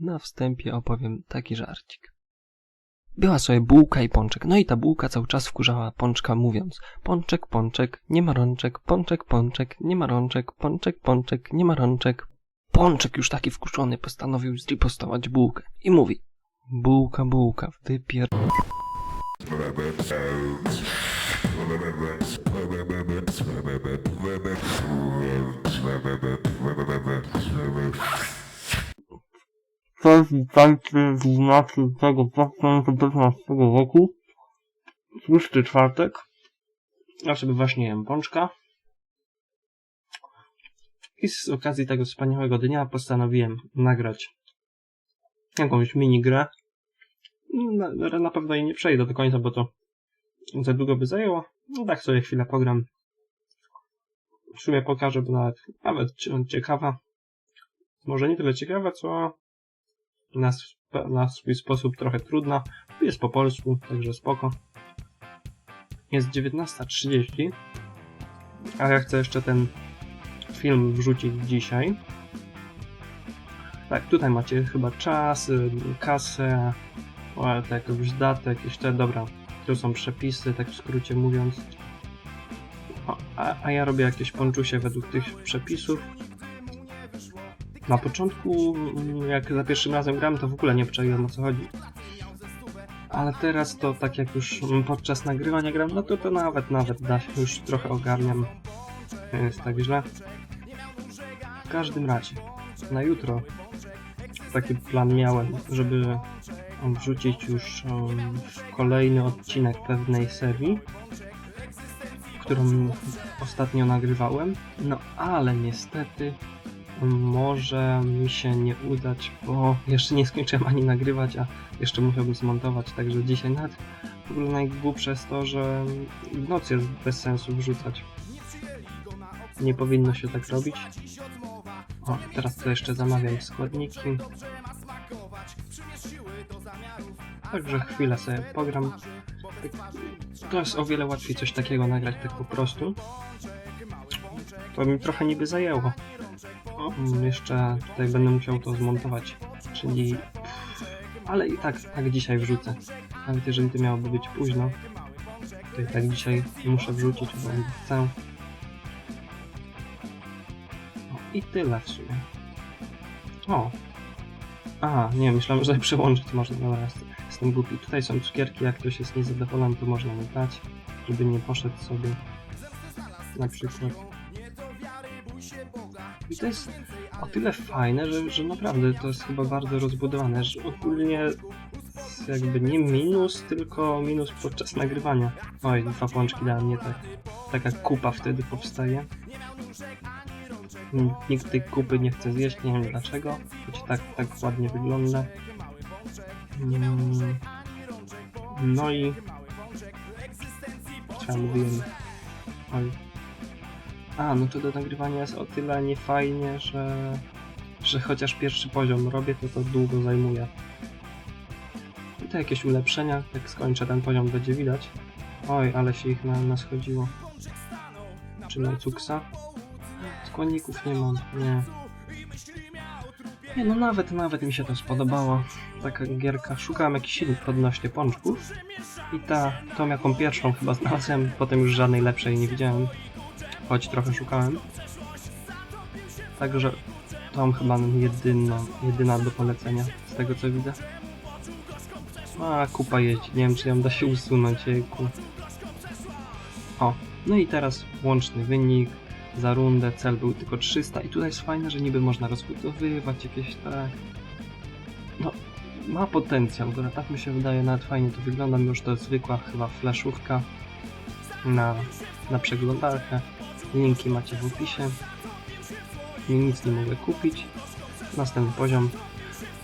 Na wstępie opowiem taki żarcik. Była sobie bułka i pączek, no i ta bułka cały czas wkurzała pączka mówiąc Pączek, pączek, nie ma rączek, pączek, pączek, nie ma rączek, pączek, pączek, nie ma rączek. Pączek już taki wkurzony postanowił zripostować bułkę i mówi Bułka, bułka, wypier... Cześć, witajcie w znaczy tego 2015 roku. Tłusty czwartek. Ja sobie właśnie jem pączka. I z okazji tego wspaniałego dnia postanowiłem nagrać jakąś minigrę. Na, na, pewno jej nie przejdę do końca, bo to za długo by zajęło. No tak sobie chwilę pogram. W sumie pokażę, bo nawet, nawet cie- ciekawa. Może nie tyle ciekawa, co na, na swój sposób trochę trudna. Jest po polsku, także spoko. Jest 19.30, a ja chcę jeszcze ten film wrzucić dzisiaj. Tak, tutaj macie chyba czas, y, kasę, o, te jakieś daty, jakieś dobra, tu są przepisy, tak w skrócie mówiąc. A, a ja robię jakieś ponczusie według tych przepisów. Na początku, jak za pierwszym razem gram, to w ogóle nie wczaiłem o co chodzi. Ale teraz to tak jak już podczas nagrywania gram, no to to nawet, nawet da się, już trochę ogarniam. Nie jest tak źle. W każdym razie, na jutro taki plan miałem, żeby wrzucić już um, kolejny odcinek pewnej serii, którą ostatnio nagrywałem. No ale niestety może mi się nie udać, bo jeszcze nie skończyłem ani nagrywać, a jeszcze musiałbym zmontować, także dzisiaj nawet w ogóle najgłupsze jest to, że w jest bez sensu wrzucać. Nie powinno się tak robić. O, teraz to jeszcze zamawiam składniki. Także chwilę sobie pogram. Tak- To jest o wiele łatwiej coś takiego nagrać tak po prostu. To mi trochę niby zajęło. Mm, jeszcze tutaj będę musiał to zmontować, czyli... Ale i tak, tak dzisiaj wrzucę. Nawet jeżeli to miałoby być późno, to i tak dzisiaj muszę wrzucić, bo chcę. O, I tyle w sumie. O! A, nie, myślałem, że przełączyć można. Dobra, jest- jestem głupi. Tutaj są cukierki, jak ktoś jest niezadowolony, to można mi dać, żeby nie poszedł sobie. Na przykład. I to jest o tyle fajne, że, że naprawdę to jest chyba bardzo rozbudowane, że ogólnie jakby nie minus, tylko minus podczas nagrywania. Oj, dwa pączki dałem nie tak. Taka kupa wtedy powstaje. Nikt tej kupy nie chce zjeść, nie wiem dlaczego, choć tak, tak ładnie wygląda. Mm. No i... Ja mówiłem? Oj, a, no to do nagrywania jest o tyle niefajnie, że, że chociaż pierwszy poziom robię, to to długo zajmuje. Tutaj jakieś ulepszenia, jak skończę ten poziom będzie widać. Oj, ale się ich na, naschodziło. Czy najcuksa? Składników nie mam, nie. Nie, no nawet, nawet mi się to spodobało. Taka gierka. Szukałem jakichś innych odnośnie pączków. I ta, tą jaką pierwszą chyba znalazłem, potem już żadnej lepszej nie widziałem choć trochę szukałem. Także tą chyba jedyna, jedyna do polecenia, z tego co widzę. A, kupa jeździ, nie wiem czy ją da się usunąć, jejku. O, no i teraz łączny wynik za rundę, cel był tylko 300 i tutaj jest fajne, że niby można rozbudowywać jakieś tak... No, ma potencjał, bo tak mi się wydaje, nawet fajnie to wygląda, mimo że to zwykła chyba flashówka na, na przeglądarkę. Linki macie w opisie. I nic nie mogę kupić. Następny poziom.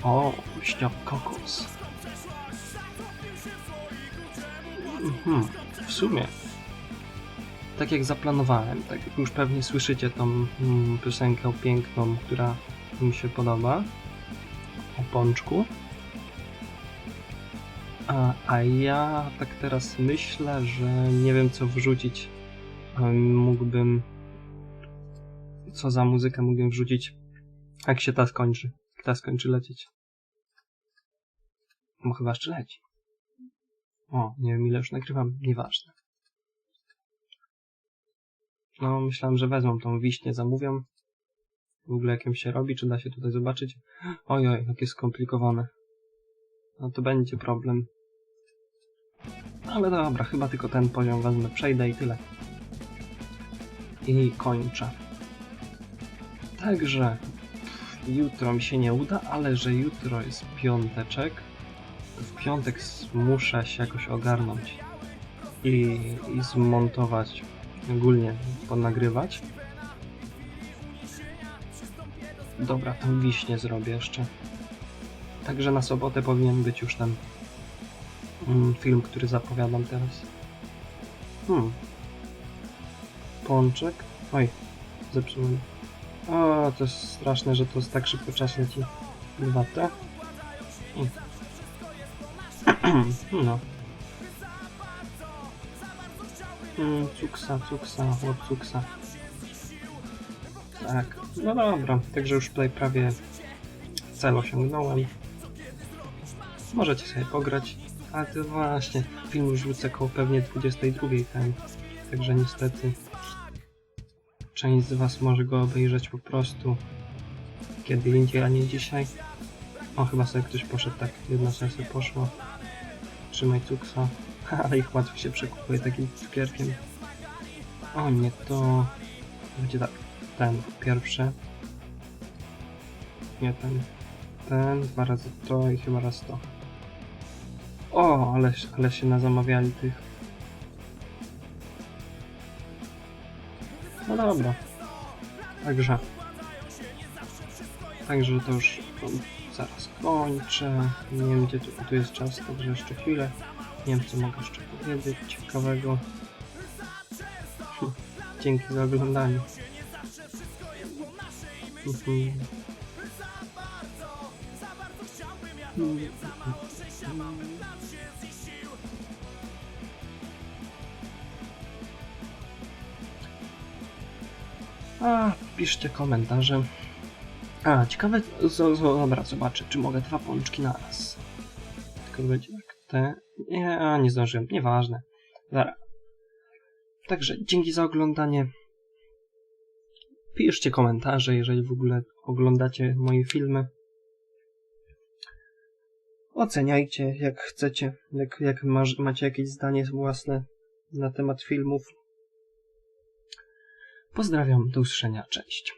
O, śniop kokos. Mhm, w sumie. Tak jak zaplanowałem, tak jak już pewnie słyszycie tą mm, piosenkę piękną, która mi się podoba. O pączku. A, a ja tak teraz myślę, że nie wiem co wrzucić mógłbym. Co za muzykę mógłbym wrzucić, jak się ta skończy. Jak ta skończy lecieć. Bo chyba jeszcze leci. O, nie wiem ile już nagrywam, nieważne. No, myślałem, że wezmą tą wiśnię, zamówią. W ogóle jak ją się robi, czy da się tutaj zobaczyć? Oj, oj, jakie skomplikowane. No to będzie problem. Ale dobra, chyba tylko ten poziom wezmę, przejdę i tyle. I kończę. Także jutro mi się nie uda, ale że jutro jest piąteczek, w piątek muszę się jakoś ogarnąć i, i zmontować, ogólnie ponagrywać. Dobra, tą wiśnię zrobię jeszcze. Także na sobotę powinien być już ten mm, film, który zapowiadam teraz. Hmm. Pączek. Oj, zepsułem. O, to jest straszne, że to tak szybko czas leci. Dwa te. I- No. Mm, cuksa, cuksa, chłop cuksa. Tak, no dobra, także już tutaj prawie cel osiągnąłem. Możecie sobie pograć, ale to właśnie, film już wrócę koło pewnie 22 ten, także niestety część z was może go obejrzeć po prostu kiedy indziej, a nie dzisiaj. O, chyba sobie ktoś poszedł, tak, jedna sesja poszła. Trzymaj cuksa, ale ich łatwo się przekupuje takim cukierkiem. O, nie to... Będzie tak, ten pierwszy. Nie ten. Ten, dwa razy to i chyba raz to. O, ale, ale się nazamawiali tych. No dobra. Także. Także to już zaraz kończę. Nie wiem gdzie tu, tu jest czas, także jeszcze chwilę. Nie wiem co mogę jeszcze powiedzieć ciekawego. Dzięki za oglądanie. Mhm. A, piszcie komentarze. A, ciekawe, z, z, dobra, zobaczę, czy mogę dwa pączki na raz. Tylko będzie jak te... Nie, a, nie zdążyłem, nieważne. Dobra. Także dzięki za oglądanie. Piszcie komentarze, jeżeli w ogóle oglądacie moje filmy. Oceniajcie, jak chcecie, jak, jak masz, macie jakieś zdanie własne na temat filmów. Pozdrawiam, do usłyszenia, cześć.